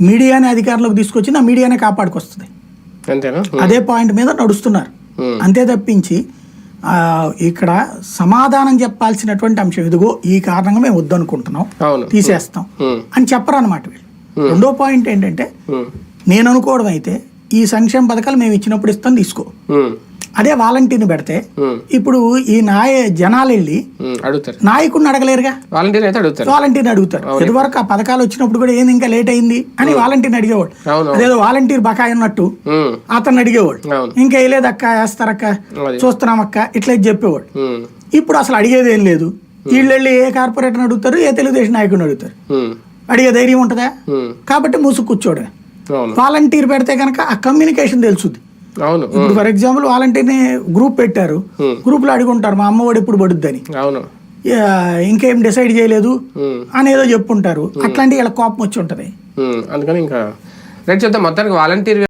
మీడియాని అధికారంలోకి తీసుకొచ్చి ఆ మీడియానే కాపాడుకొస్తుంది. అదే పాయింట్ మీద నడుస్తున్నారు. అంతే తప్పించి ఇక్కడ సమాధానం చెప్పాల్సినటువంటి అంశం ఇదిగో ఈ కారణంగా మేము వద్దనుకుంటున్నాం. తీసేస్తాం. అని చెప్పరు అనమాట వీళ్ళు రెండో పాయింట్ ఏంటంటే నేను అనుకోవడం అయితే ఈ సంక్షేమ పథకాలు మేము ఇచ్చినప్పుడు ఇస్తాం తీసుకో. అదే వాలంటీర్ని పెడితే ఇప్పుడు ఈ నాయ జనాలు వెళ్ళి అడుగుతారు. నాయకుడిని అడగలేరుగా? వాలంటీర్ అయితే అడుగుతారు. వాలంటీర్ని అడుగుతారు. ఇదివరకు ఆ పథకాలు వచ్చినప్పుడు కూడా ఏంది ఇంకా లేట్ అయింది అని వాలంటీర్ని అడిగేవాడు. అదేదో వాలంటీర్ బకాయి ఉన్నట్టు అతన్ని అడిగేవాడు. ఇంకా వేయలేదక్క వేస్తారక్క చూస్తున్నామక్క ఇట్లా చెప్పేవాడు. ఇప్పుడు అసలు అడిగేది ఏం లేదు. వీళ్ళు వెళ్ళి ఏ కార్పొరేటర్ని అడుగుతారు ఏ తెలుగుదేశం నాయకుడిని అడుగుతారు. అడిగే ధైర్యం ఉంటుందా? కాబట్టి మూసు కూర్చోడే. వాలంటీర్ పెడితే కనుక ఆ కమ్యూనికేషన్ తెలుసుద్ది. అవును ఇప్పుడు ఫర్ ఎగ్జాంపుల్ వాలంటీర్ని గ్రూప్ పెట్టారు. Hmm. గ్రూప్లో అడుగుంటారు మా అమ్మఒడి ఎప్పుడు పడుద్దని. అవును. ఇంకేం డిసైడ్ చేయలేదు. ఉమ్, అనేదో చెప్పుంటారు. అట్లాంటి వీళ్ళ కోపం వచ్చి ఉంటది. అందుకని ఇంకా రైట్ చెప్తాం మొత్తానికి వాలంటీర్